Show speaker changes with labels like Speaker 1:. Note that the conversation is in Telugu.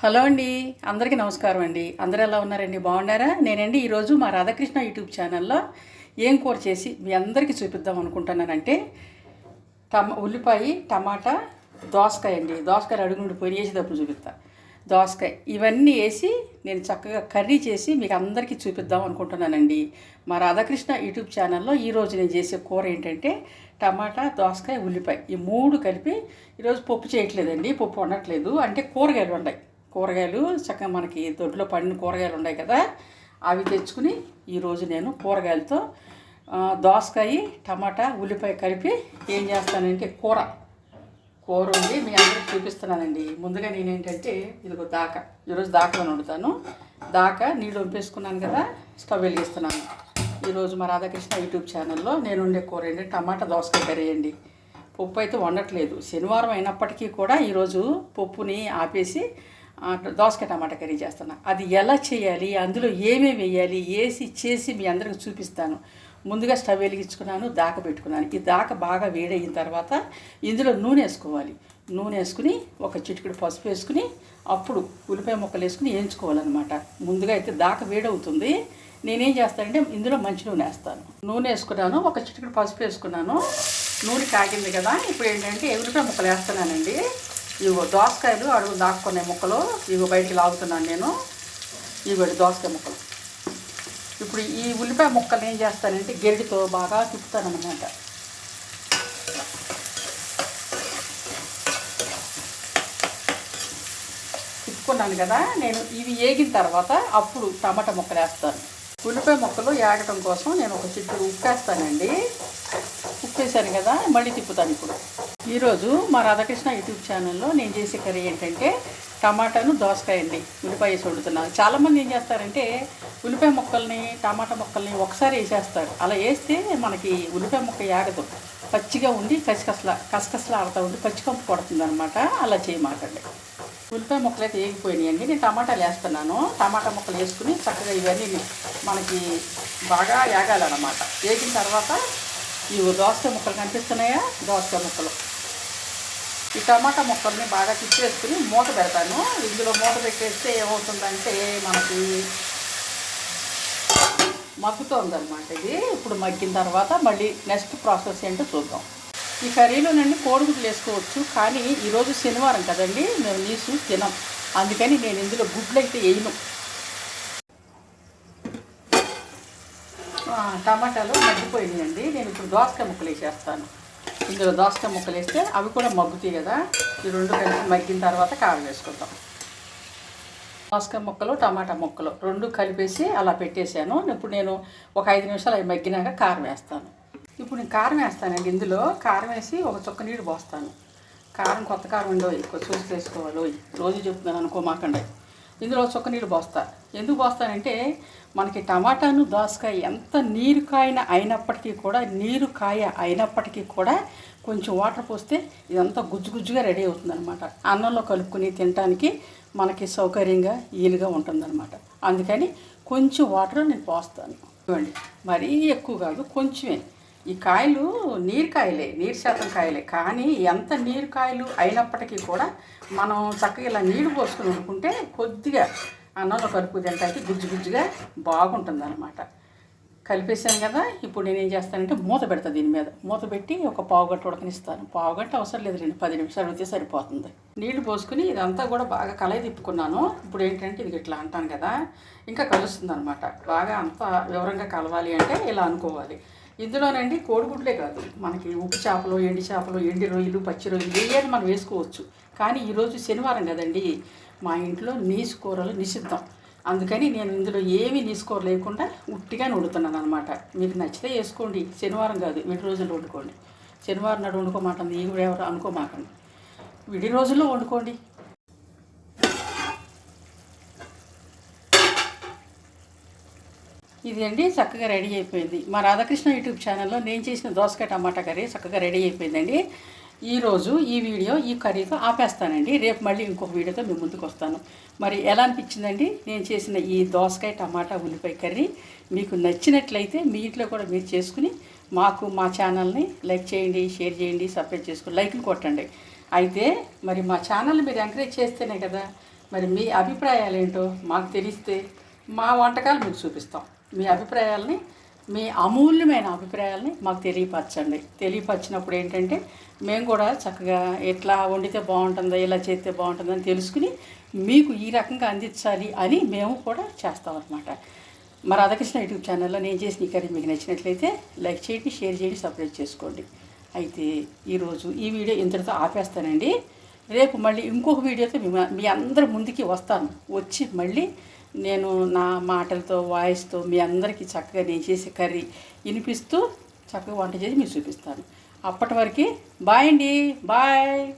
Speaker 1: హలో అండి అందరికీ నమస్కారం అండి. అందరూ ఎలా ఉన్నారండి? బాగున్నారా? నేనండి ఈరోజు మా రాధాకృష్ణ యూట్యూబ్ ఛానల్లో ఏం కూర చేసి మీ అందరికీ చూపిద్దాం అనుకుంటున్నానంటే టమా ఉల్లిపాయ టమాటా దోసకాయ అండి. దోసకాయలు అడుగుండి పొడి వేసేటప్పుడు చూపిస్తా. దోసకాయ ఇవన్నీ వేసి నేను చక్కగా కర్రీ చేసి మీకు అందరికీ చూపిద్దాం అనుకుంటున్నానండి. మా రాధాకృష్ణ యూట్యూబ్ ఛానల్లో ఈరోజు నేను చేసే కూర ఏంటంటే టమాటా దోసకాయ ఉల్లిపాయ ఈ మూడు కలిపి ఈరోజు పప్పు చేయట్లేదండి. పప్పు వండట్లేదు. అంటే కూరగాయలు ఉన్నాయి కూరగాయలు చక్కగా మనకి దొడ్లో పండిన కూరగాయలు ఉన్నాయి కదా అవి తెచ్చుకుని ఈరోజు నేను కూరగాయలతో దోసకాయ టమాటా ఉల్లిపాయ కలిపి ఏం చేస్తానంటే కూర. కూర ఉంది మీ అందరికి చూపిస్తున్నానండి. ముందుగా నేను ఏంటంటే ఇదిగో దాక ఈరోజు దాకలో వండుతాను. దాక నీళ్ళు వంపేసుకున్నాను కదా స్టవ్ వెలిగిస్తున్నాను. ఈరోజు మా రాధాకృష్ణ యూట్యూబ్ ఛానల్లో నేను వండే కూర ఏంటంటే టమాటా దోసకాయ కర్రీ అండి. పప్పు అయితే వండట్లేదు. శనివారం అయినప్పటికీ కూడా ఈరోజు పప్పుని ఆపేసి దోసకాయ టమాటా కర్రీ చేస్తున్నా. అది ఎలా చేయాలి? అందులో ఏమేమి వేయాలి? వేసి చేసి మీ అందరికి చూపిస్తాను. ముందుగా స్టవ్ వెలిగించుకున్నాను దాక పెట్టుకున్నాను. ఈ దాక బాగా వేడయిన తర్వాత ఇందులో నూనె వేసుకోవాలి. నూనె వేసుకుని ఒక చిటికెడు పసుపు వేసుకుని అప్పుడు ఉల్లిపాయ ముక్కలు వేసుకుని వేయించుకోవాలన్నమాట. ముందుగా అయితే దాక వేడవుతుంది. నేనేం చేస్తానంటే ఇందులో మంచి నూనె వేస్తాను. నూనె వేసుకున్నాను ఒక చిటికెడు పసుపు వేసుకున్నాను. నూనె కాగింది కదా ఇప్పుడు ఏంటంటే ఉల్లిపాయ ముక్కలు వేస్తున్నానండి. ఇగో దోసకాయలు అడుగు దాక్కునే ముక్కలు ఇగో బయటికి లాగుతున్నాను నేను. ఇవి దోసకాయ ముక్కలు. ఇప్పుడు ఈ ఉల్లిపాయ ముక్కలు ఏం చేస్తానంటే గెరిటితో బాగా తిప్పుతానమాట తిప్పుకున్నాను కదా నేను ఇవి ఏగిన తర్వాత అప్పుడు టమాటా ముక్కలు వేస్తాను. ఉల్లిపాయ ముక్కలు ఏగటం కోసం నేను ఒక చిట్టు ఉప్పు వేస్తానండి ఉప్పు వేసాను కదా మళ్ళీ తిప్పుతాను ఇప్పుడు. ఈరోజు మా రాధాకృష్ణ యూట్యూబ్ ఛానల్లో నేను చేసే కర్రీ ఏంటంటే టమాటాను దోసకాయ అండి ఉల్లిపాయ వేసి వండుతున్నాను చాలామంది ఏం చేస్తారంటే ఉల్లిపాయ ముక్కల్ని టమాటా ముక్కల్ని ఒకసారి వేసేస్తారు. అలా వేస్తే మనకి ఉల్లిపాయ ముక్క యాగదు. పచ్చిగా ఉండి కసికసలా కసకసలా ఆడుతూ ఉండి పచ్చికంపు కొడుతుంది అనమాట అలా చేయమాకండి. ఉల్లిపాయ ముక్కలు అయితే వేగిపోయినాయండి. నేను టమాటాలు వేస్తున్నాను. టమాటా ముక్కలు వేసుకుని చక్కగా ఇవన్నీ మనకి బాగా ఏగాలన్నమాట వేగిన తర్వాత ఇవి దోసకాయ ముక్కలు కనిపిస్తున్నాయా? దోసకాయ ముక్కలు. ఈ టమాటా ముక్కల్ని బాగా తిప్పేసుకుని మూత పెడతాను. ఇందులో మూత పెట్టేస్తే ఏమవుతుందంటే మనకి మగ్గుతోందనమాట ఇది. ఇప్పుడు మగ్గిన తర్వాత మళ్ళీ నెక్స్ట్ ప్రాసెస్ ఏంటో చూద్దాం. ఈ కర్రీలో నుండి కోడిగుడ్లు వేసుకోవచ్చు కానీ ఈరోజు శనివారం కదండి మేము నీసు తినం. అందుకని నేను ఇందులో గుడ్లు అయితే వేయను. టమాటాలు మగ్గిపోయినాయండి. నేను ఇప్పుడు దోసకాయ ముక్కలు వేసేస్తాను. ఇందులో దోసకాయ ముక్కలు వేస్తే అవి కూడా మగ్గుతాయి కదా. ఈ రెండు కలిసి మగ్గిన తర్వాత కారం వేసుకుందాం దోసకాయ ముక్కలు టమాటా ముక్కలు రెండు కలిపేసి అలా పెట్టేశాను. ఇప్పుడు నేను ఒక ఐదు నిమిషాలు అవి మగ్గినాక కారం వేస్తాను. ఇప్పుడు నేను కారం వేస్తానండి. ఇందులో కారం వేసి ఒక చుక్క నీళ్ళు పోస్తాను. కారం కొత్త కారం ఉండవు. ఎక్కువ చూసి వేసుకోవాలి రోజు చెప్తున్నాను అనుకోమాకండి. ఇందులో ఒక చుక్క నీళ్ళు పోస్తా ఎందుకు పోస్తానంటే మనకి టమాటాను దోసకాయ ఎంత నీరు కాయన అయినప్పటికీ కూడా నీరు కాయ అయినప్పటికీ కూడా కొంచెం వాటర్ పోస్తే ఇదంతా గుజ్జు గుజ్జుగా రెడీ అవుతుందనమాట అన్నంలో కలుపుకుని తినడానికి మనకి సౌకర్యంగా ఈలుగా ఉంటుందన్నమాట. అందుకని కొంచెం వాటర్ నేను పోస్తాను. ఇవ్వండి. మరీ ఎక్కువ కాదు కొంచెమే. ఈ కాయలు నీరు కాయలే నీరు శాతం కాయలే. కానీ ఎంత నీరు కాయలు అయినప్పటికీ కూడా మనం చక్కగా ఇలా నీళ్ళు పోసుకుని వండుకుంటే కొద్దిగా అన్నంలో కలుపు తింటానికి గుజ్జు గుజ్జుగా బాగుంటుంది అనమాట కలిపేసాను కదా ఇప్పుడు నేను ఏం చేస్తానంటే మూత పెడతా దీని మీద. మూత పెట్టి ఒక పావుగంట ఉడకనిస్తాను. పావుగంట అవసరం లేదు రెండు పది నిమిషాలు అయితే సరిపోతుంది. నీళ్ళు పోసుకుని ఇదంతా కూడా బాగా కలయి తిప్పుకున్నాను. ఇప్పుడు ఏంటంటే ఇది ఇట్లా అంటాను కదా ఇంకా కలుస్తుంది అనమాట బాగా అంత వివరంగా కలవాలి అంటే ఇలా అనుకోవాలి. ఇందులోనండి కోడిగుడ్లే కాదు. మనకి ఉప్పు చేపలు ఎండి చేపలు ఎండి రొయ్యలు పచ్చి రొయ్యలు ఏది మనం వేసుకోవచ్చు. కానీ ఈరోజు శనివారం కదండి. మా ఇంట్లో నీసు కూరలు నిషిద్ధం. అందుకని నేను ఇందులో ఏమీ నీసుకోర లేకుండా ఉట్టిగా వండుతున్నాను అనమాట మీకు నచ్చితే వేసుకోండి. శనివారం కాదు విడి రోజుల్లో వండుకోండి. శనివారం నాడు వండుకోమాటంది ఈ కూడా ఎవరు అనుకోమాకండి. విడి రోజుల్లో వండుకోండి. ఇది అండి చక్కగా రెడీ అయిపోయింది. మా రాధాకృష్ణ యూట్యూబ్ ఛానల్లో నేను చేసిన దోసకాయ టమాటా కర్రీ చక్కగా రెడీ అయిపోయిందండి. ఈరోజు ఈ వీడియో ఈ కర్రీతో ఆపేస్తానండి. రేపు మళ్ళీ ఇంకొక వీడియోతో మేము ముందుకు వస్తాను. మరి ఎలా అనిపించిందండి? నేను చేసిన ఈ దోసకాయ టమాటా ఉల్లిపాయ కర్రీ. మీకు నచ్చినట్లయితే మీ ఇంట్లో కూడా మీరు చేసుకుని మాకు మా ఛానల్ని లైక్ చేయండి షేర్ చేయండి సబ్స్క్రైబ్ చేసుకుని లైక్లు కొట్టండి. అయితే మరి మా ఛానల్ని మీరు ఎంకరేజ్ చేస్తేనే కదా మరి మీ అభిప్రాయాలు ఏంటో మాకు తెలిస్తే మా వంటకాలు మీకు చూపిస్తాం. మీ అభిప్రాయాలని మీ అమూల్యమైన అభిప్రాయాలని మాకు తెలియపరచండి. తెలియపరిచినప్పుడు ఏంటంటే మేము కూడా చక్కగా ఎట్లా వండితే బాగుంటుందో ఇలా చేస్తే బాగుంటుందని తెలుసుకుని మీకు ఈ రకంగా అందించాలి అని మేము కూడా చేస్తాం అనమాట మా రాధాకృష్ణ యూట్యూబ్ ఛానల్లో నేను చేసిన ఈ కర్రీ మీకు నచ్చినట్లయితే లైక్ చేయండి షేర్ చేయండి సబ్స్క్రైబ్ చేసుకోండి. అయితే ఈరోజు ఈ వీడియో ఇంతటితో ఆపేస్తానండి. రేపు మళ్ళీ ఇంకొక వీడియోతో మీ మీ అందరి ముందుకి వస్తాను. వచ్చి మళ్ళీ నేను నా మాటలతో వాయిస్తో మీ అందరికీ చక్కగా నేను చేసే కర్రీ వినిపిస్తూ చక్కగా వంట చేసి మీకు చూపిస్తాను. అప్పటి వరకు బాయ్ అండి. బాయ్.